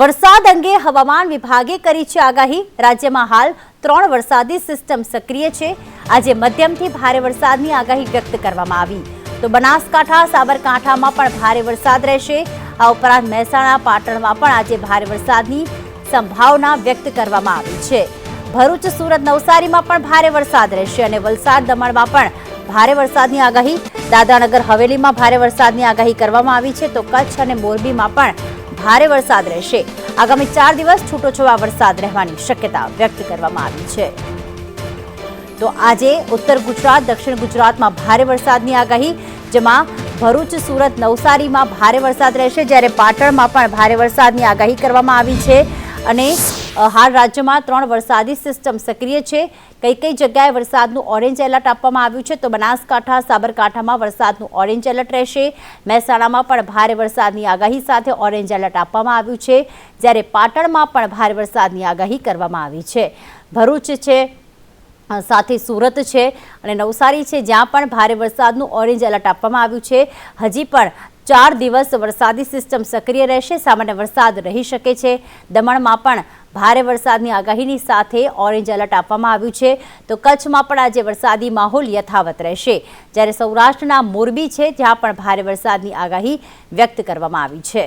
વરસાદ અંગે હવામાન વિભાગે કરી છે આગાહી. રાજ્યમાં હાલ ત્રણ વરસાદી સિસ્ટમ સક્રિય છે. આજે મધ્યમથી ભારે વરસાદની આગાહી વ્યક્ત કરવામાં આવી. તો બનાસકાંઠા, સાબરકાંઠામાં પણ ભારે વરસાદ રહેશે. આ ઉપરાંત મહેસાણા, પાટણમાં પણ આજે ભારે વરસાદની સંભાવના વ્યક્ત કરવામાં આવી છે. ભરૂચ, સુરત, નવસારીમાં પણ ભારે વરસાદ રહેશે અને વલસાડ, દમણમાં પણ ભારે વરસાદની આગાહી. દાદરાનગર, હવેલીમાં ભારે વરસાદની આગાહી કરવામાં આવી છે તો કચ્છ અને મોરબીમાં પણ ભારે વરસાદ રહેશે. આગામી ચાર દિવસ છૂટોછવા વરસાદ રહેવાની શક્યતા વ્યક્ત કરવામાં આવી છે. તો આજે ઉત્તર ગુજરાત, દક્ષિણ ગુજરાતમાં ભારે વરસાદની આગાહી, જેમાં ભરૂચ, સુરત, નવસારીમાં ભારે વરસાદ રહેશે, જ્યારે પાટણમાં પણ ભારે વરસાદની આગાહી કરવામાં આવી છે. અને હાલ રાજ્યમાં ત્રણ વરસાદી સિસ્ટમ સક્રિય છે. કઈ કઈ જગ્યાએ વરસાદનું ઓરેન્જ એલર્ટ આપવામાં આવ્યું છે? તો બનાસકાંઠા, સાબરકાંઠામાં વરસાદનું ઓરેન્જ એલર્ટ રહેશે. મહેસાણામાં પણ ભારે વરસાદની આગાહી સાથે ઓરેન્જ એલર્ટ આપવામાં આવ્યું છે. જ્યારે પાટણમાં પણ ભારે વરસાદની આગાહી કરવામાં આવી છે. ભરૂચ છે સાથે સુરત છે અને નવસારી છે, જ્યાં પણ ભારે વરસાદનું ઓરેન્જ એલર્ટ આપવામાં આવ્યું છે. હજી પણ ચાર દિવસ વરસાદી સિસ્ટમ સક્રિય રહેશે, સામાન્ય વરસાદ રહી શકે છે. દમણમાં પણ ભારે વરસાદની આગાહીની સાથે ઓરેન્જ એલર્ટ આપવામાં આવ્યું છે. તો કચ્છમાં પણ આજે વરસાદી માહોલ યથાવત રહેશે. જ્યારે સૌરાષ્ટ્રના મોરબી છે, ત્યાં પણ ભારે વરસાદની આગાહી વ્યક્ત કરવામાં આવી છે.